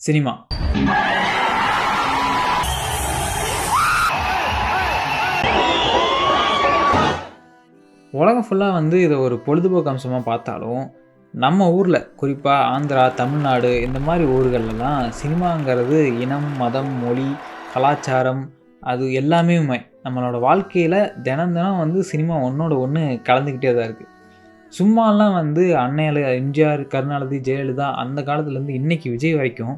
Cinema உலகம் ஃபுல்லாக வந்து இதை ஒரு பொழுதுபோக்கு அம்சமாக பார்த்தாலும் நம்ம ஊரில் குறிப்பாக ஆந்திரா தமிழ்நாடு இந்த மாதிரி ஊர்களெல்லாம் சினிமாங்கிறது இனம் மதம் மொழி கலாச்சாரம் அது எல்லாமே உண்மை. நம்மளோட வாழ்க்கையில் தினம் தினம் வந்து சினிமா ஒன்றோட ஒன்று கலந்துக்கிட்டே தான் இருக்குது சும்மாலாம் வந்து அன்னையில எம்ஜிஆர் கருணாநிதி ஜெயலலிதா அந்த காலத்துலேருந்து இன்னைக்கு விஜய் வரைக்கும்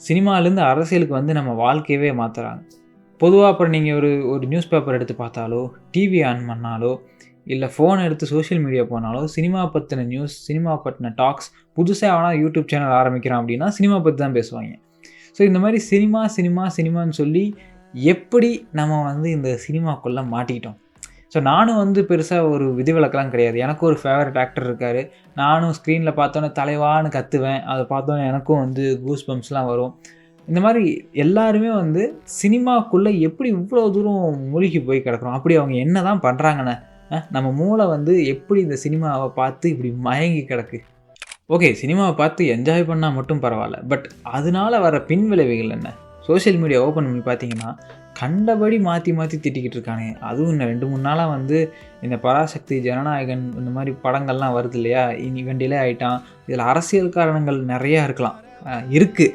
சினிமாலேருந்து அரசியலுக்கு வந்து நம்ம வாழ்க்கையவே மாற்றுறாங்க பொதுவாக அப்புறம் நீங்கள் ஒரு ஒரு நியூஸ் பேப்பர் எடுத்து பார்த்தாலோ டிவி ஆன் பண்ணாலோ இல்லை ஃபோன் எடுத்து சோஷியல் மீடியா போனாலோ சினிமா பற்றின நியூஸ் சினிமா பற்றின டாக்ஸ் புதுசாக ஆனால் யூடியூப் சேனல் ஆரம்பிக்கிறான் அப்படின்னா சினிமா பற்றி தான் பேசுவாங்க. ஸோ இந்த மாதிரி சினிமா சினிமா சினிமான்னு சொல்லி எப்படி நம்ம வந்து இந்த சினிமாக்குள்ளே மாட்டிக்கிட்டோம்? ஸோ நானும் வந்து பெருசாக ஒரு விதிவிலக்கெல்லாம் கிடையாது. எனக்கும் ஒரு ஃபேவரட் ஆக்டர் இருக்கார். நானும் ஸ்க்ரீனில் பார்த்தோன்னே தலைவான்னு கத்துவேன். அதை பார்த்தோன்னே எனக்கும் வந்து கூஸ் பம்ப்ஸ்லாம் வரும். இந்த மாதிரி எல்லாருமே வந்து சினிமாக்குள்ளே எப்படி இவ்வளோ தூரம் மூழ்கி போய் கிடக்குறோம்? அப்படி அவங்க என்ன தான் பண்ணுறாங்கண்ணே நம்ம மூளை வந்து எப்படி இந்த சினிமாவை பார்த்து இப்படி மயங்கி கிடக்கு? ஓகே சினிமாவை பார்த்து என்ஜாய் பண்ணால் மட்டும் பரவாயில்ல. பட் அதனால வர பின்விளைவுகள் என்ன? சோஷியல் மீடியா ஓப்பன் பண்ணி பார்த்தீங்கன்னா கண்டபடி மாற்றி மாற்றி திட்டிக்கிட்டு இருக்கானே. அதுவும் இன்னும் ரெண்டு மூணு நாளாக வந்து இந்த பராசக்தி ஜனநாயகன் இந்த மாதிரி படங்கள்லாம் வருது இல்லையா? இனி வண்டியிலே ஆகிட்டான் இதில் அரசியல் காரணங்கள் நிறையா இருக்கலாம். இருக்குது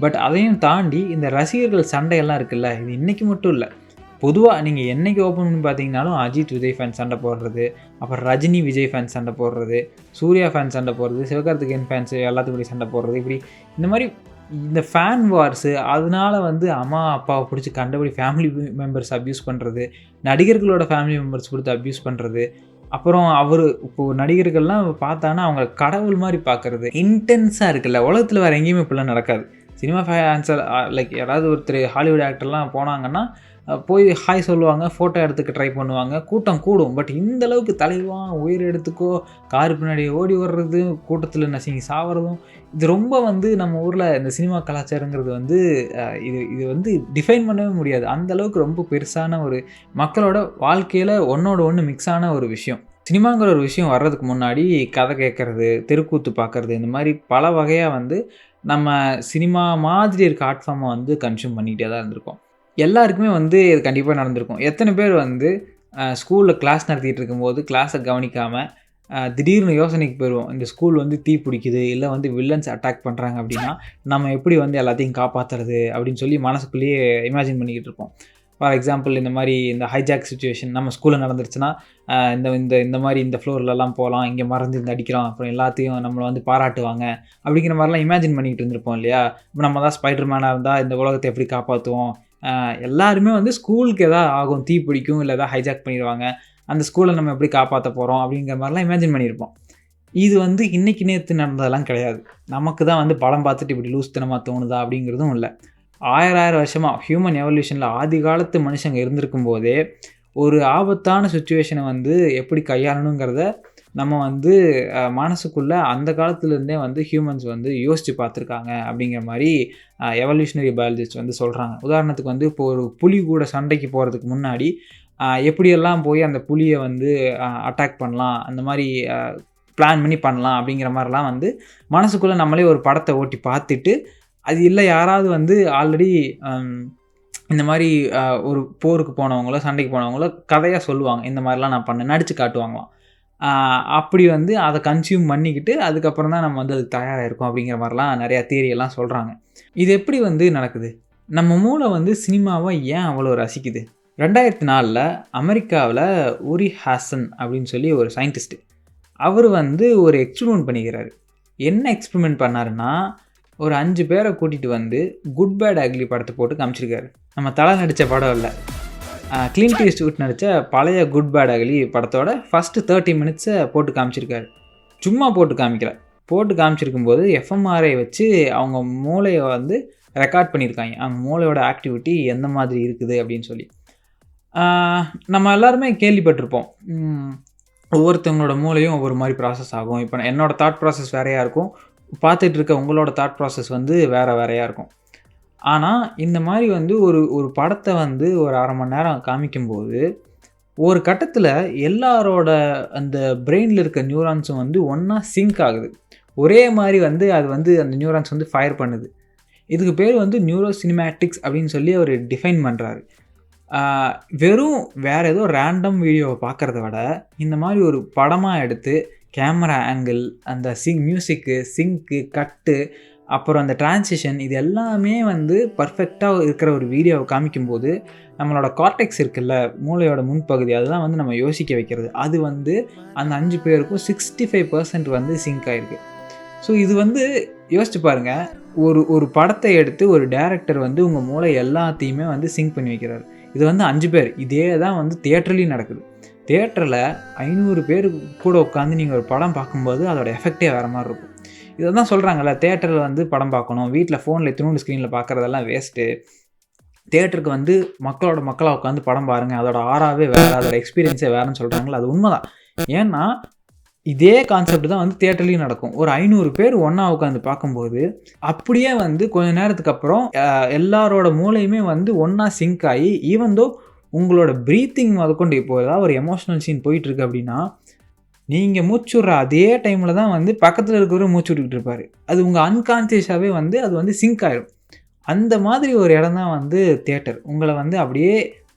பட் அதையும் தாண்டி இந்த ரசிகர்கள் சண்டையெல்லாம் இருக்குல்ல? இது இன்றைக்கி மட்டும் இல்லை. பொதுவாக நீங்கள் என்றைக்கு ஓப்பன் பண்ணி பார்த்தீங்கனாலும் அஜித் விஜய் ஃபேன் சண்டை போடுறது அப்புறம் ரஜினி விஜய் ஃபேன் சண்டை போடுறது சூர்யா ஃபேன் சண்டை போடுறது சிவகார்த்திகேயன் ஃபேன்ஸ் எல்லாத்துக்கும் சண்டை போடுறது இப்படி இந்த மாதிரி இந்த ஃபேன் வார்ஸு அதனால வந்து அம்மா அப்பாவை பிடிச்சி கண்டபடி ஃபேமிலி மெம்பர்ஸ் அப்யூஸ் பண்ணுறது நடிகர்களோட ஃபேமிலி மெம்பர்ஸ் கொடுத்து அப்யூஸ் பண்ணுறது அப்புறம் அவர் இப்போது நடிகர்கள்லாம் பார்த்தானா அவங்க கடவுள் மாதிரி பார்க்குறது. இன்டென்ஸாக இருக்குல்ல உலகத்தில் வேறு எங்கேயுமே இப்படிலாம் நடக்காது. சினிமா ஃபேன்ஸர் லைக் யாராவது ஒருத்தர் ஹாலிவுட் ஆக்டர்லாம் போனாங்கன்னா போய் ஹாய் சொல்லுவாங்க ஃபோட்டோ எடுத்துக்க ட்ரை பண்ணுவாங்க. கூட்டம் கூடும். பட் இந்த அளவுக்கு தலைவான் உயிர் எடுத்துக்கோ கார் பின்னாடி ஓடி வர்றது கூட்டத்தில் நசுங்கி சாவறதும் இது ரொம்ப வந்து நம்ம ஊரில் இந்த சினிமா கலாச்சாரங்கிறது வந்து இது இது வந்து டிஃபைன் பண்ணவே முடியாது. அந்த அளவுக்கு ரொம்ப பெருசான ஒரு மக்களோட வாழ்க்கையில் ஒன்றோட ஒன்று மிக்ஸ் ஆன ஒரு விஷயம். சினிமாங்கிற ஒரு விஷயம் வர்றதுக்கு முன்னாடி கதை கேட்குறது தெருக்கூத்து பார்க்குறது இந்த மாதிரி பல வகையாக வந்து நம்ம சினிமா மாதிரி இருக்க ஆர்ட் ஃபார்மை வந்து கன்சியூம் பண்ணிக்கிட்டே தான் இருந்திருக்கோம். எல்லாருக்குமே வந்து இது கண்டிப்பாக நடந்திருக்கும். எத்தனை பேர் வந்து ஸ்கூலில் கிளாஸ் நடத்திட்டு இருக்கும்போது கிளாஸை கவனிக்காமல் திடீர்னு யோசனைக்கு போயிடுவோம் இந்த ஸ்கூல் வந்து தீ பிடிக்குது இல்லை வந்து வில்லன்ஸ் அட்டாக் பண்ணுறாங்க அப்படின்னா நம்ம எப்படி வந்து எல்லாத்தையும் காப்பாற்றுறது அப்படின்னு சொல்லி மனசுக்குள்ளேயே இமேஜின் பண்ணிக்கிட்டு இருப்போம். ஃபார் எக்ஸாம்பிள் இந்த மாதிரி இந்த ஹைஜாக் சுச்சுவேஷன் நம்ம ஸ்கூலில் நடந்துருச்சுன்னா இந்த இந்த இந்த மாதிரி இந்த ஃப்ளோர்லலாம் போகலாம் இங்கே மறந்து இந்த அடிக்கிறோம் அப்புறம் எல்லாத்தையும் நம்மளை வந்து பாராட்டுவாங்க அப்படிங்கிற மாதிரிலாம் இமேஜின் பண்ணிக்கிட்டு இருந்திருப்போம் இல்லையா? இப்போ நம்ம தான் ஸ்பைடர் மேனாக இருந்தால் இந்த உலகத்தை எப்படி காப்பாற்றுவோம் எல்லாருமே வந்து ஸ்கூலுக்கு எதாவது ஆகும் தீ பிடிக்கும் இல்லை எதாவது ஹைஜாக் பண்ணிடுவாங்க. அந்த ஸ்கூலை நம்ம எப்படி காப்பாற்ற போகிறோம் அப்படிங்கிற மாதிரிலாம் இமேஜின் பண்ணியிருப்போம். இது வந்து இன்றைக்கி நேற்று நடந்ததெல்லாம் கிடையாது. நமக்கு தான் வந்து படம் பார்த்துட்டு இப்படி லூஸ்தனமாக தோணுதா அப்படிங்கிறதும் இல்லை. ஆயிரம் ஆயிரம் வருஷமாக ஹியூமன் எவல்யூஷனில் ஆதி காலத்து மனுஷங்க இருந்திருக்கும் போதே ஒரு ஆபத்தான சுச்சுவேஷனை வந்து எப்படி கையாளணுங்கிறத நம்ம வந்து மனசுக்குள்ளே அந்த காலத்துலேருந்தே வந்து ஹியூமன்ஸ் வந்து யோசித்து பார்த்துருக்காங்க அப்படிங்கிற மாதிரி எவல்யூஷனரி பயாலஜிஸ்ட் வந்து சொல்கிறாங்க உதாரணத்துக்கு வந்து இப்போ ஒரு புலி கூட சண்டைக்கு போகிறதுக்கு முன்னாடி எப்படியெல்லாம் போய் அந்த புலியை வந்து அட்டாக் பண்ணலாம் அந்த மாதிரி பிளான் பண்ணி பண்ணலாம் அப்படிங்கிற மாதிரிலாம் வந்து மனசுக்குள்ளே நம்மளே ஒரு படத்தை ஓட்டி பார்த்துட்டு அது இல்லை யாராவது வந்து ஆல்ரெடி இந்த மாதிரி ஒரு போருக்கு போனவங்களோ சண்டைக்கு போனவங்களோ கதையாக சொல்லுவாங்க. இந்த மாதிரிலாம் நான் பண்ணேன் நடித்து காட்டுவாங்களாம். அப்படி வந்து அதை கன்சியூம் பண்ணிக்கிட்டு அதுக்கப்புறம் தான் நம்ம வந்து அதுக்கு தயாராக இருக்கோம் அப்படிங்கிற மாதிரிலாம் நிறையா தியரியெல்லாம் சொல்கிறாங்க இது எப்படி வந்து நடக்குது? நம்ம மூளை வந்து சினிமாவை ஏன் அவ்வளோ ரசிக்குது? ரெண்டாயிரத்தி நாலில் அமெரிக்காவில் உரி ஹாசன் அப்படின்னு சொல்லி ஒரு சயின்டிஸ்ட்டு அவர் வந்து ஒரு எக்ஸ்பிரிமெண்ட் பண்ணிக்கிறாரு. என்ன எக்ஸ்பிரிமெண்ட் பண்ணாருன்னா ஒரு அஞ்சு பேரை கூட்டிகிட்டு வந்து குட் பேட் அக்லி படத்தை போட்டு காமிச்சிருக்காரு. நம்ம தலை நடித்த படம் இல்லை. கிளீன் ஈஸ்ட்வுட் நடித்த பழைய குட் பேட் அகலி படத்தோட ஃபஸ்ட்டு தேர்ட்டி மினிட்ஸை போட்டு காமிச்சிருக்காரு. சும்மா போட்டு காமிக்கல. போட்டு காமிச்சிருக்கும்போது எஃப்எம்ஆர்ஐ வச்சு அவங்க மூளையை வந்து ரெக்கார்ட் பண்ணியிருக்காங்க. அவங்க மூளையோட ஆக்டிவிட்டி எந்த மாதிரி இருக்குது அப்படின்னு சொல்லி. நம்ம எல்லாருமே கேள்விப்பட்டிருப்போம். ஒவ்வொருத்தவங்களோட மூளையும் ஒவ்வொரு மாதிரி ப்ராசஸ் ஆகும். இப்போ என்னோடய தாட் ப்ராசஸ் வேறையாக இருக்கும். பார்த்துட்டு இருக்க உங்களோட தாட் ப்ராசஸ் வந்து வேறு வேறையாக இருக்கும். ஆனால் இந்த மாதிரி வந்து ஒரு ஒரு படத்தை வந்து ஒரு அரை மணி நேரம் காமிக்கும்போது ஒரு கட்டத்தில் எல்லாரோட அந்த பிரெயினில் இருக்க நியூரான்ஸும் வந்து ஒன்றா சிங்க் ஆகுது. ஒரே மாதிரி வந்து அது வந்து அந்த நியூரான்ஸ் வந்து ஃபயர் பண்ணுது. இதுக்கு பேர் வந்து நியூரோ சினிமேட்டிக்ஸ் அப்படின்னு சொல்லி அவர் டிஃபைன் பண்ணுறாரு வெறும் வேறு ஏதோ ரேண்டம் வீடியோவை பார்க்குறத விட இந்த மாதிரி ஒரு படமாக எடுத்து கேமரா ஆங்கிள் அந்த சிங் மியூசிக்கு சிங்க்கு கட்டு அப்புறம் அந்த டிரான்சிஷன் இது எல்லாமே வந்து பர்ஃபெக்டாக இருக்கிற ஒரு வீடியோவை காமிக்கும்போது நம்மளோட கார்டெக்ஸ் இருக்குல்ல மூளையோட முன்பகுதி அதுதான் வந்து நம்ம யோசிக்க வைக்கிறது. அது வந்து அந்த அஞ்சு பேருக்கும் சிக்ஸ்டி ஃபைவ் பர்சன்ட் வந்து சிங்க் ஆகிருக்கு ஸோ இது வந்து யோசிச்சு பாருங்கள் ஒரு ஒரு படத்தை எடுத்து ஒரு டேரக்டர் வந்து உங்கள் மூளை எல்லாத்தையுமே வந்து சிங்க் பண்ணி வைக்கிறார். இது வந்து அஞ்சு பேர். இதே தான் வந்து தியேட்டர்லேயும் நடக்குது. தியேட்டரில் ஐநூறு பேர் கூட உட்காந்து நீங்கள் ஒரு படம் பார்க்கும்போது அதோட எஃபெக்டே வேறு மாதிரி இருக்கும். இதை தான் சொல்கிறாங்கல்ல தேட்டரில் வந்து படம் பார்க்கணும். வீட்டில் ஃபோனில் எத்தனோண்டு ஸ்க்ரீனில் பார்க்குறதெல்லாம் வேஸ்ட்டு தேட்டருக்கு வந்து மக்களோட மக்களாக உட்காந்து படம் பாருங்கள் அதோட ஆறாவே வேறு அதோட எக்ஸ்பீரியன்ஸே வேறுன்னு சொல்கிறாங்களா அது உண்மைதான். ஏன்னா இதே கான்செப்ட் தான் வந்து தேட்டர்லேயும் நடக்கும். ஒரு ஐநூறு பேர் ஒன்றா உட்காந்து பார்க்கும்போது அப்படியே வந்து கொஞ்ச நேரத்துக்கு அப்புறம் எல்லாரோட மூளையுமே வந்து ஒன்றா சிங்க் ஆகி ஈவன் தோ உங்களோட ப்ரீத்திங் முதற்கொண்டு இப்போ ஏதாவது ஒரு எமோஷ்னல் சீன் போயிட்டுருக்கு அப்படின்னா நீங்கள் மூச்சு விட்ற அதே டைமில் தான் வந்து பக்கத்தில் இருக்கிறவரும் மூச்சு விட்டுக்கிட்டு இருப்பார். அது உங்கள் அன்கான்சியஸாகவே வந்து அது வந்து சிங்க் ஆகிடும் அந்த மாதிரி ஒரு இடம் தான் வந்து தேட்டர் உங்களை வந்து அப்படியே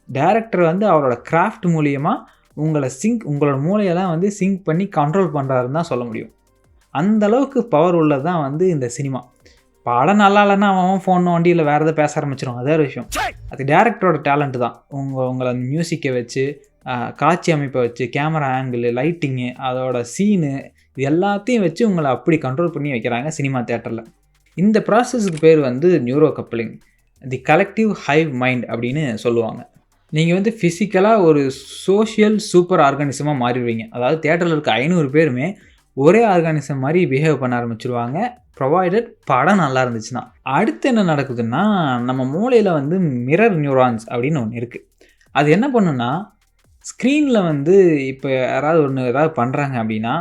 டேரக்டர் வந்து அவரோட கிராஃப்ட் மூலியமாக உங்களை சிங்க் உங்களோட மூளையெல்லாம் வந்து சிங்க் பண்ணி கண்ட்ரோல் பண்ணுறாருன்னு தான் சொல்ல முடியும். அந்த அளவுக்கு பவர் உள்ளது தான் வந்து இந்த சினிமா படம் நல்லா இல்லைன்னா அவன் ஃபோன் வண்டியில் வேறு எதாவது பேச ஆரம்பிச்சிடும் அதே ஒரு விஷயம். அது டேரக்டரோட டேலண்ட் தான். உங்கள் உங்களை அந்த மியூசிக்கை வச்சு காட்சி அமைப்பை வச்சு கேமரா ஆங்கிள் லைட்டிங்கு அதோட சீனு இது எல்லாத்தையும் வச்சு உங்களை அப்படி கண்ட்ரோல் பண்ணி வைக்கிறாங்க சினிமா தேட்டரில் இந்த ப்ராசஸுக்கு பேர் வந்து neuro coupling the collective hive mind அப்படின்னு சொல்லுவாங்க. நீங்கள் வந்து ஃபிசிக்கலாக ஒரு சோஷியல் சூப்பர் ஆர்கானிசமாக மாறிடுவீங்க. அதாவது தேட்டரில் இருக்க ஐநூறு பேருமே ஒரே ஆர்கானிசம் மாதிரி பிஹேவ் பண்ண ஆரம்பிச்சிருவாங்க. ப்ரொவைடட் படம் நல்லா இருந்துச்சுன்னா. அடுத்து என்ன நடக்குதுன்னா நம்ம மூளையில் வந்து மிரர் நியூரான்ஸ் அப்படின்னு ஒன்று இருக்குது அது என்ன பண்ணுன்னா ஸ்க்ரீனில் வந்து இப்போ யாராவது ஒன்று ஏதாவது பண்ணுறாங்க அப்படின்னா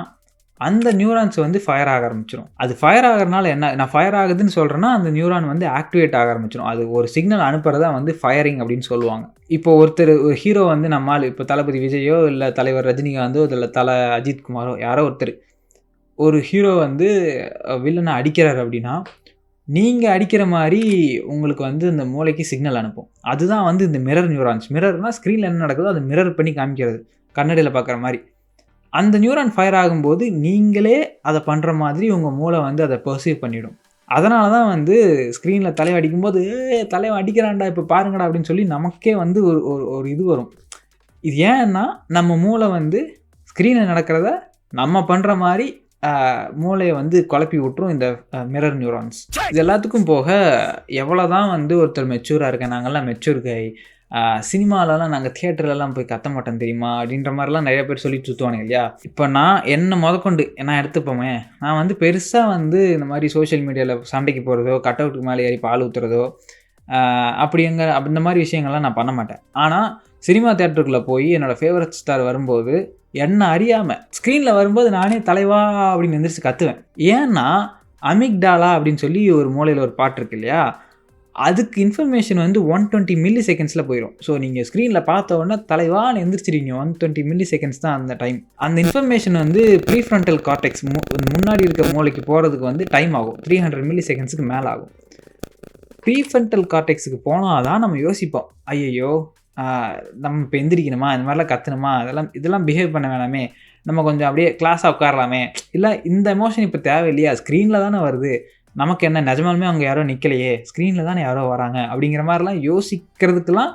அந்த நியூரான்ஸ் வந்து ஃபயர் ஆக ஆரம்பிச்சிடும் அது ஃபயர் ஆகிறனால என்ன நான் ஃபயர் ஆகுதுன்னு சொல்கிறேன்னா அந்த நியூரான் வந்து ஆக்டிவேட் ஆக ஆரம்பிச்சிடும் அது ஒரு சிக்னல் அனுப்புறதா வந்து ஃபயரிங் அப்படின்னு சொல்லுவாங்க. இப்போ ஒருத்தர் ஒரு ஹீரோ வந்து நம்மால் இப்போ தளபதி விஜயோ இல்லை தலைவர் ரஜினிகாந்தோ இல்லை தலை அஜித் குமாரோ யாரோ ஒருத்தர் ஒரு ஹீரோ வந்து வில்லனை அடிக்கிறார் அப்படின்னா நீங்கள் அடிக்கிற மாதிரி உங்களுக்கு வந்து இந்த மூளைக்கு சிக்னல் அனுப்பும். அதுதான் வந்து இந்த மிரர் நியூரான்ஸ் மிரர்னால் ஸ்க்ரீனில் என்ன நடக்குதோ அதை மிரர் பண்ணி காமிக்கிறது. கண்ணடியில் பார்க்குற மாதிரி அந்த நியூரான் ஃபயர் ஆகும்போது நீங்களே அதை பண்ணுற மாதிரி உங்கள் மூளை வந்து அதை பர்சீவ் பண்ணிவிடும் அதனால தான் வந்து ஸ்க்ரீனில் தலைவன் அடிக்கும்போது தலைவன் அடிக்கிறான்டா இப்போ பாருங்கடா அப்படின்னு சொல்லி நமக்கே வந்து ஒரு ஒரு இது வரும். இது ஏன்னா நம்ம மூளை வந்து ஸ்க்ரீனில் நடக்கிறத நம்ம பண்ணுற மாதிரி மூளையை வந்து குழப்பி விட்டுரும் இந்த மிரர் நியூரான்ஸ் இது எல்லாத்துக்கும் போக எவ்வளோ தான் வந்து ஒருத்தர் மெச்சூராக இருக்கேன் நாங்கள்லாம் மெச்சூர் கை சினிமாலலாம் நாங்கள் தியேட்டர்லலாம் போய் கத்த மாட்டோம் தெரியுமா? அப்படின்ற மாதிரிலாம் நிறைய பேர் சொல்லிட்டு சுற்றுவானுங்க இல்லையா? இப்போ நான் என்ன முதற்கொண்டு நான் எடுத்துப்போமே? நான் வந்து பெருசாக வந்து இந்த மாதிரி சோஷியல் மீடியாவில் சண்டைக்கு போகிறதோ கட் அவுட்டுக்கு மேலே ஏறி பால் ஊற்றுறதோ அப்படிங்க இந்த மாதிரி விஷயங்கள்லாம் நான் பண்ண மாட்டேன். ஆனால் சினிமா தேட்டருக்குள்ளே போய் என்னோடய ஃபேவரட் ஸ்டார் வரும்போது என்ன அறியாமல் ஸ்க்ரீனில் வரும்போது நானே தலைவா அப்படின்னு எந்திரிச்சு கற்றுவேன் ஏன்னா அமிக்டாலா அப்படின்னு சொல்லி ஒரு மூலையில் ஒரு பாட்டு இருக்கு இல்லையா? அதுக்கு இன்ஃபர்மேஷன் வந்து ஒன் டுவெண்ட்டி மில்லி செகண்ட்ஸில் போயிடும் ஸோ நீங்கள் ஸ்க்ரீனில் பார்த்த உடனே தலைவான்னு எந்திரிச்சிருக்கீங்க ஒன் டுவெண்ட்டி மில்லி செகண்ட்ஸ் தான் அந்த டைம் அந்த இன்ஃபர்மேஷன் வந்து ப்ரீஃப்ரண்டல் கார்டெக்ஸ் கார்டெக்ஸ் முன்னாடி இருக்க மூளைக்கு போகிறதுக்கு வந்து டைம் ஆகும். த்ரீ ஹண்ட்ரட் மில்லி செகண்ட்ஸுக்கு மேலே ஆகும். ப்ரீஃபென்டல் கார்டெக்ஸுக்கு போனால் தான் நம்ம யோசிப்போம். ஐயையோ நம்ம இப்போ எந்திரிக்கணுமா? இந்த மாதிரிலாம் கத்தணுமா? அதெல்லாம் இதெல்லாம் பிஹேவ் பண்ண வேணாமே. நம்ம கொஞ்சம் அப்படியே கிளாஸாக உட்காரலாமே. இல்லை இந்த எமோஷன் இப்போ தேவையில்லையா? ஸ்க்ரீனில் தானே வருது. நமக்கு என்ன நிஜமாலுமே அவங்க யாரோ நிற்கலையே ஸ்க்ரீனில் தானே யாரோ வராங்க. அப்படிங்கிற மாதிரிலாம் யோசிக்கிறதுக்கெலாம்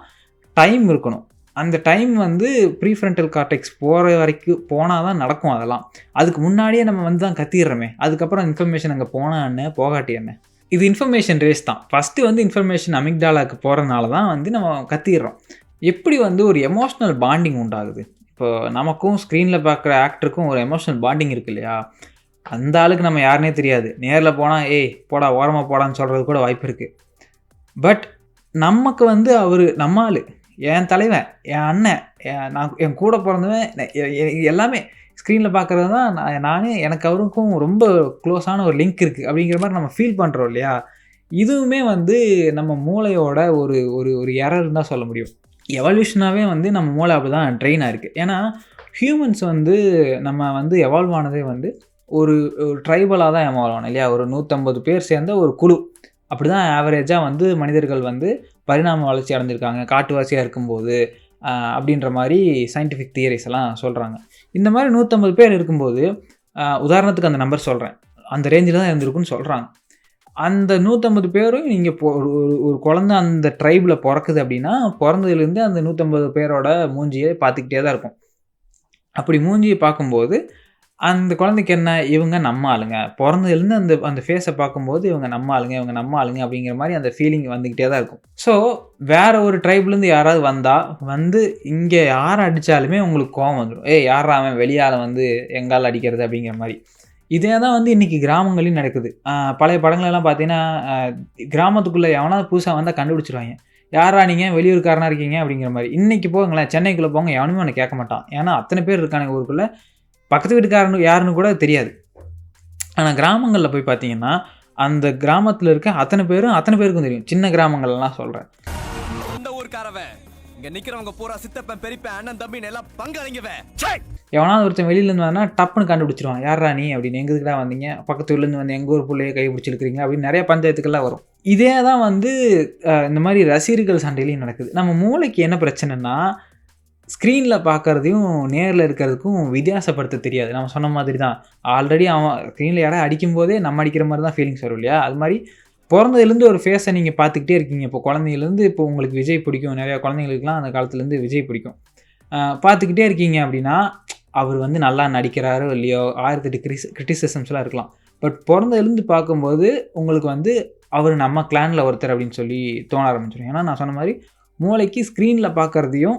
டைம் இருக்கணும். அந்த டைம் வந்து ப்ரீஃப்ரண்டல் கார்டெக்ஸ் போகிற வரைக்கும் போனால் தான் நடக்கும் அதெல்லாம். அதுக்கு முன்னாடியே நம்ம வந்து தான் கத்திடுறோமே. அதுக்கப்புறம் இன்ஃபர்மேஷன் அங்கே போனால் என்ன? போகாட்டி என்ன? இது இன்ஃபர்மேஷன் ரேஸ் தான். ஃபஸ்ட்டு வந்து இன்ஃபர்மேஷன் அமிக்டாலாக்கு போகிறதுனால தான் வந்து நம்ம கத்திடுறோம். எப்படி வந்து ஒரு எமோஷ்னல் பாண்டிங் உண்டாகுது? இப்போ நமக்கும் ஸ்க்ரீனில் பார்க்குற ஆக்டருக்கும் ஒரு எமோஷ்னல் பாண்டிங் இருக்கு இல்லையா? அந்த ஆளுக்கு நம்ம யாருனே தெரியாது. நேரில் போனால் ஏய் போடா ஓரமாக போடான்னு சொல்கிறது கூட வாய்ப்பு இருக்குது பட் நமக்கு வந்து அவர் நம்ம ஆள் என் தலைவன் என் அண்ணன் நான் என் கூட பிறந்தவன் எல்லாமே ஸ்க்ரீனில் பார்க்குறது தான் நான் நானே எனக்கு அவருக்கும் ரொம்ப க்ளோஸான ஒரு லிங்க் இருக்குது அப்படிங்கிற மாதிரி நம்ம ஃபீல் பண்ணுறோம் இல்லையா? இதுவுமே வந்து நம்ம மூளையோட ஒரு ஒரு ஒரு எரர்னு தான் சொல்ல முடியும். எவல்யூஷனாகவே வந்து நம்ம மூளை அப்படி தான் ட்ரெயின் ஆயிருக்கு. ஏன்னா ஹியூமன்ஸ் வந்து நம்ம வந்து எவால்வ் ஆனதே வந்து ஒரு ஒரு ட்ரைபலாக தான் எவால்வ் ஆனோம் இல்லையா? ஒரு நூற்றம்பது பேர் சேர்ந்த ஒரு குழு. அப்படி தான் ஆவரேஜாக வந்து மனிதர்கள் வந்து பரிணாம வளர்ச்சி அடைஞ்சிருக்காங்க. காட்டுவாசியாக இருக்கும்போது அப்படின்ற மாதிரி சயின்டிஃபிக் தியரிஸ் எல்லாம் சொல்கிறாங்க இந்த மாதிரி நூற்றம்பது பேர் இருக்கும்போது உதாரணத்துக்கு அந்த நம்பர் சொல்கிறேன் அந்த ரேஞ்சில் தான் இருந்திருக்குன்னு சொல்கிறாங்க அந்த நூற்றம்பது பேரும் நீங்கள் ஒரு ஒரு- ஒரு குழந்தை அந்த ட்ரைபில் பிறக்குது அப்படின்னா பிறந்ததுலேருந்து அந்த நூற்றம்பது பேரோட மூஞ்சியை பார்த்துக்கிட்டே தான் இருக்கும். அப்படி மூஞ்சியை பார்க்கும்போது அந்த குழந்தைக்கு என்ன? இவங்க நம்ம ஆளுங்க. பிறந்ததுலேருந்து அந்த அந்த ஃபேஸை பார்க்கும்போது இவங்க நம்ம ஆளுங்க இவங்க நம்ம ஆளுங்க அப்படிங்கிற மாதிரி அந்த ஃபீலிங் வந்துக்கிட்டே தான் இருக்கும். ஸோ வேற ஒரு ட்ரைப்லேருந்து யாராவது வந்தால் வந்து இங்கே யாரை அடித்தாலுமே உங்களுக்கு கோவம் வந்துடும் ஏய் யாரா அவன்? வெளியால் வந்து எங்கால் அடிக்கிறது? அப்படிங்கிற மாதிரி. இதே தான் வந்து இன்றைக்கி கிராமங்களையும் நடக்குது. பழைய படங்களெல்லாம் பார்த்தீங்கன்னா கிராமத்துக்குள்ளே எவனாவது புதுசாக வந்தால் கண்டுபிடிச்சிருவாங்க. யாரா நீங்கள் வெளியூர்காரனா இருக்கீங்க? அப்படிங்கிற மாதிரி. இன்றைக்கி போங்களேன் சென்னைக்குள்ளே போங்க எவனுமே உன்னை கேட்க மாட்டான். ஏன்னா அத்தனை பேர் இருக்கானுங்க ஊருக்குள்ளே. பக்கத்து வீட்டுக்காரனு யாருன்னு கூட தெரியாது. ஆனால் கிராமங்களில் போய் பார்த்தீங்கன்னா அந்த கிராமத்தில் இருக்க அத்தனை பேரும் அத்தனை பேருக்கும் தெரியும். சின்ன கிராமங்கள்லாம் சொல்கிறேன் இந்த ஊர்க்காரவன். இங்க நிக்கிறவங்க பூரா சித்தப்பன் பெரியப்பன் அண்ணன் தம்பின்னு எல்லாம் பங்காளிங்கவன் எவனாவது ஒருத்தன் வெளியிலேருந்து வந்தா டப்புன்னு கண்டுபிடிச்சிருவான். யாரா நீ? அப்படின்னு. எங்கதுக்குடா வந்தீங்க? பக்கத்து ஊர்லேருந்து வந்து எங்கள் ஊர் பிள்ளைய கை பிடிச்சிருக்கிறீங்க? அப்படின்னு நிறைய பஞ்சாயத்துக்கெல்லாம் வரும். இதே தான் வந்து இந்த மாதிரி ரசிகர்கள் சண்டையிலையும் நடக்குது. நம்ம மூளைக்கு என்ன பிரச்சனைனா ஸ்க்ரீனில் பார்க்கறதையும் நேரில் இருக்கிறதுக்கும் வித்தியாசப்படுத்த தெரியாது. நம்ம சொன்ன மாதிரி தான் ஆல்ரெடி அவன் ஸ்க்ரீனில் யாராவது அடிக்கும் போதே நம்ம அடிக்கிற மாதிரி தான் ஃபீலிங்ஸ் வரும் இல்லையா? அது மாதிரி பிறந்ததுலேருந்து ஒரு ஃபேஸை நீங்கள் பார்த்துக்கிட்டே இருக்கீங்க. இப்போ குழந்தையிலேருந்து இப்போ உங்களுக்கு விஜய் பிடிக்கும். நிறையா குழந்தைங்களுக்குலாம் அந்த காலத்துலேருந்து விஜய் பிடிக்கும். பார்த்துக்கிட்டே இருக்கீங்க அப்படின்னா அவர் வந்து நல்லா நடிக்கிறாரோ இல்லையோ ஆயிரத்தெட்டு கிரிஸ் கிரிட்டிசிசம்ஸ்லாம் இருக்கலாம். பட் பிறந்ததுலேருந்து பார்க்கும்போது உங்களுக்கு வந்து அவர் நம்ம கிளானில் ஒருத்தர் அப்படின்னு சொல்லி தோண ஆரம்பிச்சிடும் ஏன்னா நான் சொன்ன மாதிரி மூளைக்கு ஸ்க்ரீனில் பார்க்குறதையும்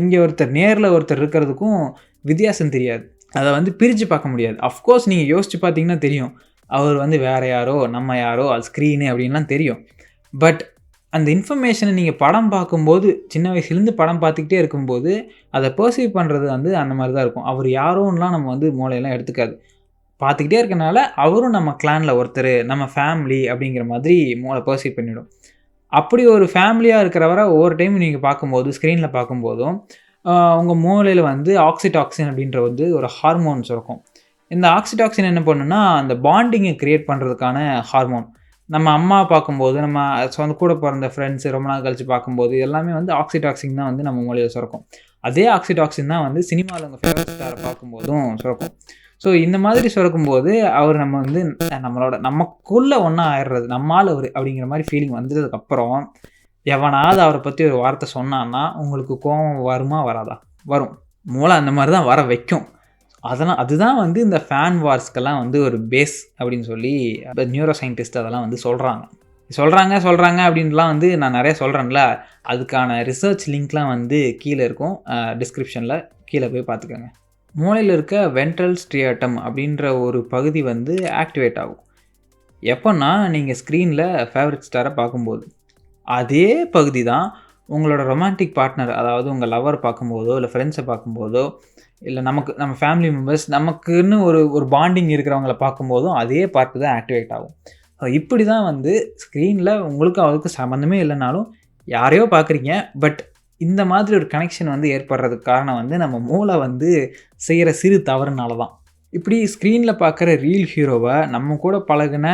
இங்கே ஒருத்தர் நேரில் ஒருத்தர் இருக்கிறதுக்கும் வித்தியாசம் தெரியாது. அதை வந்து பிரித்து பார்க்க முடியாது. அஃப்கோர்ஸ் நீங்கள் யோசிச்சு பார்த்தீங்கன்னா தெரியும். அவர் வந்து வேற யாரோ நம்ம யாரோ அது ஸ்க்ரீனு அப்படின்லாம் தெரியும். பட் அந்த இன்ஃபர்மேஷனை நீங்கள் படம் பார்க்கும்போது சின்ன வயசுலேருந்து படம் பார்த்துக்கிட்டே இருக்கும்போது அதை பர்சீவ் பண்ணுறது வந்து அந்த மாதிரி தான் இருக்கும். அவர் யாரோன்னெலாம் நம்ம வந்து மூளையெல்லாம் எடுத்துக்காது. பார்த்துக்கிட்டே இருக்கனால அவரும் நம்ம கிளானில் ஒருத்தர் நம்ம ஃபேமிலி அப்படிங்கிற மாதிரி மூளை பர்சீவ் பண்ணிவிடும் அப்படி ஒரு ஃபேமிலியாக இருக்கிறவரை ஒவ்வொரு டைம் நீங்கள் பார்க்கும்போது ஸ்க்ரீனில் பார்க்கும்போதும் உங்கள் மூளையில் வந்து ஆக்சிடாக்சின் அப்படின்ற வந்து ஒரு ஹார்மோன்ஸ் இருக்கும். இந்த ஆக்சிடாக்சின் என்ன பண்ணுன்னா அந்த பாண்டிங்கை க்ரியேட் பண்ணுறதுக்கான ஹார்மோன் நம்ம அம்மா பார்க்கும்போது நம்ம சொந்த கூட பிறந்த ஃப்ரெண்ட்ஸ் ரொம்ப நாள் கழிச்சு பார்க்கும்போது எல்லாமே வந்து ஆக்சிடாக்சின் தான் வந்து நம்ம மூளையில் சுரக்கும். அதே ஆக்சிடாக்சின் தான் வந்து சினிமாவில் உங்கள் ஃபேவரட் ஸ்டாரை பார்க்கும்போதும் சுரக்கும். ஸோ இந்த மாதிரி சுரக்கும்போது அவர் நம்ம வந்து நம்மளோட நமக்குள்ளே ஒன்றா ஆயிடுறது நம்மால் அவர் அப்படிங்கிற மாதிரி ஃபீலிங் வந்ததுக்கப்புறம் எவனாவது அவரை பற்றி ஒரு வார்த்தை சொன்னான்னா உங்களுக்கு கோபம் வருமா வராதா? வரும். மூளை அந்த மாதிரி தான் வர வைக்கும். அதெல்லாம் அதுதான் வந்து இந்த ஃபேன் வார்ஸ்க்கெல்லாம் வந்து ஒரு பேஸ் அப்படின்னு சொல்லி நியூரோ சயின்டிஸ்ட் அதெல்லாம் வந்து சொல்கிறாங்க சொல்கிறாங்க சொல்கிறாங்க அப்படின்லாம் வந்து நான் நிறைய சொல்கிறேன்ல அதுக்கான ரிசர்ச் லிங்க்லாம் வந்து கீழே இருக்கும். டிஸ்கிரிப்ஷனில் கீழே போய் பார்த்துக்கோங்க. மூளையில் இருக்க வென்ட்ரல் ஸ்ட்ரியாட்டம் அப்படின்ற ஒரு பகுதி வந்து ஆக்டிவேட் ஆகும். எப்போன்னா நீங்கள் ஸ்க்ரீனில் ஃபேவரட் ஸ்டாரை பார்க்கும்போது. அதே பகுதி தான் உங்களோட ரொமான்டிக் பார்ட்னர் அதாவது உங்கள் லவர் பார்க்கும்போதோ இல்லை ஃப்ரெண்ட்ஸை பார்க்கும்போதோ இல்லை நமக்கு நம்ம ஃபேமிலி மெம்பர்ஸ் நமக்குன்னு ஒரு ஒரு பாண்டிங் இருக்கிறவங்கள பார்க்கும்போதும் அதே பார்ட்டு தான் ஆக்டிவேட் ஆகும். ஸோ இப்படி தான் வந்து ஸ்க்ரீனில் உங்களுக்கும் அவளுக்கு சம்மந்தமே இல்லைனாலும் யாரையோ பார்க்குறீங்க பட் இந்த மாதிரி ஒரு கனெக்ஷன் வந்து ஏற்படுறதுக்கு காரணம் வந்து நம்ம மூளை வந்து செய்கிற சிறு தவறுனால தான் இப்படி ஸ்க்ரீனில் பார்க்குற ரீல் ஹீரோவை நம்ம கூட பழகுன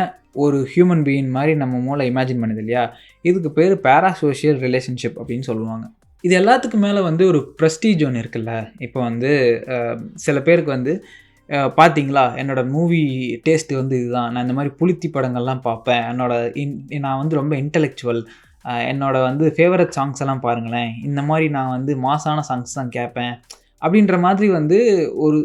ஒரு ஹியூமன் பீயின் மாதிரி நம்ம மூளை இமேஜின் பண்ணுது இல்லையா? இதுக்கு பேர் பேராசோஷியல் ரிலேஷன்ஷிப் அப்படின்னு சொல்லுவாங்க. இது எல்லாத்துக்கும் மேலே வந்து ஒரு ப்ரெஸ்டீஜ் ஒன்று இருக்குல்ல? இப்போ வந்து சில பேருக்கு வந்து பார்த்தீங்களா என்னோடய மூவி டேஸ்ட்டு வந்து இதுதான். நான் இந்த மாதிரி புளித்தி படங்கள்லாம் பார்ப்பேன். என்னோட இன் நான் வந்து ரொம்ப இன்டலெக்சுவல் என்னோட வந்து ஃபேவரட் சாங்ஸ் எல்லாம் பாருங்களேன். இந்த மாதிரி நான் வந்து மாசான சாங்ஸ் தான் கேட்பேன். அப்படின்ற மாதிரி வந்து ஒரு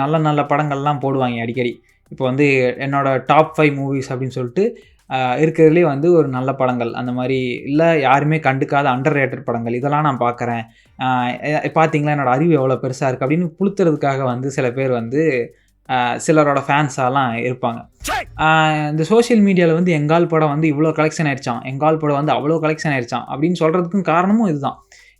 நல்ல நல்ல படங்கள்லாம் போடுவாங்க அடிக்கடி. இப்போ வந்து என்னோட டாப் ஃபைவ் மூவிஸ் அப்படின்னு சொல்லிட்டு இருக்கிறதுலே வந்து ஒரு நல்ல படங்கள். அந்த மாதிரி இல்லை யாருமே கண்டுக்காத அண்டர் ரேட்டட் படங்கள். இதெல்லாம் நான் பார்க்குறேன் பார்த்தீங்களா என்னோட அறிவு எவ்வளோ பெருசாக இருக்குது அப்படின்னு புளுத்துறதுக்காக வந்து சில பேர் வந்து சிலரோட ஃபேன்ஸாலாம் இருப்பாங்க. இந்த சோஷியல் மீடியாவில் வந்து எங்கால் படம் வந்து இவ்வளோ கலெக்ஷன் ஆயிடுச்சான் எங்கால் படம் வந்து அவ்வளோ கலெக்ஷன் ஆயிடுச்சான் அப்படின்னு சொல்கிறதுக்கும் காரணமும் இதுதான்.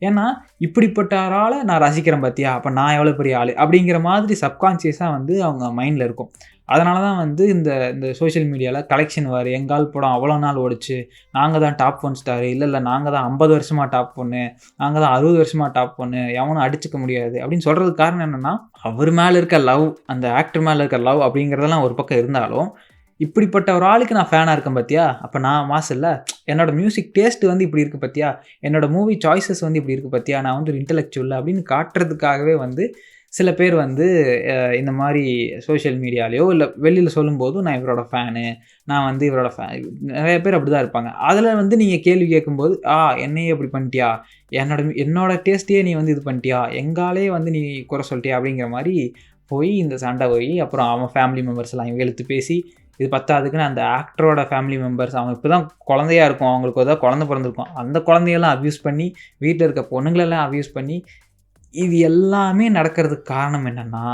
ஏன்னா இப்படிப்பட்டாரால் நான் ரசிக்கிறேன் பார்த்தியா அப்போ நான் எவ்வளோ பெரிய ஆள்? அப்படிங்கிற மாதிரி சப்கான்ஷியஸாக வந்து அவங்க மைண்டில் இருக்கும். அதனால தான் வந்து இந்த இந்த சோஷியல் மீடியாவில் கலெக்ஷன் வார் எங்கால் படம் அவ்வளோ நாள் ஓடிச்சு நாங்கள் தான் டாப் ஒன் ஸ்டார் இல்லை இல்லை நாங்கள் தான் ஐம்பது வருஷமாக டாப் ஒன்று நாங்கள் தான் அறுபது வருஷமாக டாப் ஒன்று எவனும் அடிச்சுக்க முடியாது. அப்படின்னு சொல்கிறதுக்கு காரணம் என்னென்னா அவர் மேலே இருக்க லவ் அந்த ஆக்டர் மேலே இருக்க லவ் அப்படிங்கிறதெல்லாம் ஒரு பக்கம் இருந்தாலும் இப்படிப்பட்ட ஒரு ஆளுக்கு நான் ஃபேனாக இருக்கேன் பார்த்தியா அப்போ நான் மாசு இல்லை. என்னோடய மியூசிக் டேஸ்ட் வந்து இப்படி இருக்குது பார்த்தியா என்னோடய மூவி சாய்ஸஸ் வந்து இப்படி இருக்குது பார்த்தியா நான் வந்து ஒரு இன்டலெக்சுவல் அப்படின்னு காட்டுறதுக்காகவே வந்து சில பேர் வந்து இந்த மாதிரி சோஷியல் மீடியாலேயோ இல்லை வெளியில் சொல்லும்போது நான் இவரோட ஃபேனு நான் வந்து இவரோட ஃபேன் நிறைய பேர் அப்படி தான் இருப்பாங்க. அதில் வந்து நீங்கள் கேள்வி கேட்கும்போது ஆ என்னையே இப்படி பண்ணிட்டியா? என்னோட என்னோட டேஸ்ட்டையே நீ வந்து இது பண்ணிட்டியா? எங்காலே வந்து நீ குறை சொல்லிட்டியா? அப்படிங்கிற மாதிரி போய் இந்த சண்டை போய் அப்புறம் அவன் ஃபேமிலி மெம்பர்ஸ் எல்லாம் இவங்க பேசி இது பத்தாதுக்குன்னு அந்த ஆக்டரோட ஃபேமிலி மெம்பர்ஸ் அவங்க இப்போ தான் குழந்தையா இருக்கும். அவங்களுக்கு ஏதாவது குழந்தை பிறந்திருக்கும். அந்த குழந்தையெல்லாம் அப்யூஸ் பண்ணி வீட்டில் இருக்க பொண்ணுங்களெல்லாம் அப்யூஸ் பண்ணி இது எல்லாமே நடக்கிறதுக்கு காரணம் என்னென்னா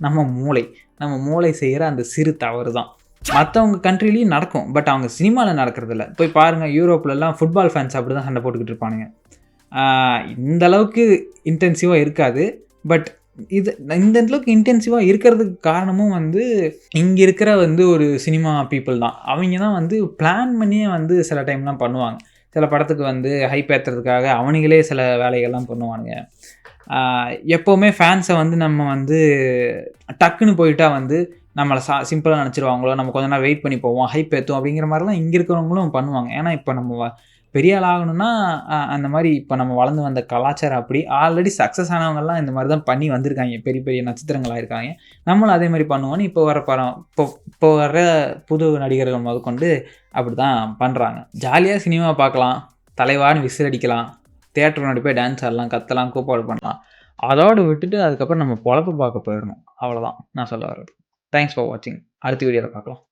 நம்ம மூளை. நம்ம மூளை செய்கிற அந்த சிறு தவறு தான் மற்றவங்க கண்ட்ரிலையும் நடக்கும். பட் அவங்க சினிமாவில் நடக்கிறதில்ல. போய் பாருங்கள் யூரோப்லலாம் ஃபுட்பால் ஃபேன்ஸ் அப்படி தான் சண்டை போட்டுக்கிட்டு இருப்பானுங்க. இந்த அளவுக்கு இன்டென்சிவாக இருக்காது. பட் இது இந்த அளவுக்கு இன்டென்சிவாக இருக்கிறதுக்கு காரணமும் வந்து இங்கே இருக்கிற வந்து ஒரு சினிமா பீப்புள் தான். அவங்க தான் வந்து பிளான் பண்ணியே வந்து சில டைம்லாம் பண்ணுவாங்க. சில படத்துக்கு வந்து ஹைப் ஏற்றுறதுக்காக அவனுங்களே சில வேலைகள்லாம் பண்ணுவானுங்க. எப்போவுமே ஃபேன்ஸை வந்து நம்ம வந்து டக்குன்னு போயிட்டா வந்து நம்மளை சா சிம்பிளாக நினச்சிருவாங்களோ நம்ம கொஞ்ச நேரம் வெயிட் பண்ணி போவோம் ஹைப் ஏற்றும் அப்படிங்கிற மாதிரிலாம் இங்கே இருக்கிறவங்களும் பண்ணுவாங்க. ஏன்னா இப்போ நம்ம பெரிய ஆள் ஆகணும்னா அந்த மாதிரி இப்போ நம்ம வளர்ந்து வந்த கலாச்சாரம் அப்படி ஆல்ரெடி சக்ஸஸ் ஆனவங்கலாம் இந்த மாதிரி தான் பண்ணி வந்திருக்காங்க. பெரிய பெரிய நட்சத்திரங்களாக இருக்காங்க. நம்மளும் அதே மாதிரி பண்ணுவோன்னு இப்போ வர படம் இப்போ இப்போ வர புது நடிகர்கள் முதற்கொண்டு அப்படி தான் பண்ணுறாங்க ஜாலியாக சினிமா பார்க்கலாம் தலைவான்னு விசில் அடிக்கலாம். தேட்டர் முன்னாடி போய் டான்ஸ் ஆடலாம் கத்தலாம் கூப்பாடு பண்ணலாம். அதோடு விட்டுட்டு அதுக்கப்புறம் நம்ம பொழப்பு பார்க்க போயிடணும். அவ்வளோதான் நான் சொல்ல வரது தேங்க்ஸ் ஃபார் வாட்சிங் அடுத்த வீடியோவில் பார்க்கலாம்.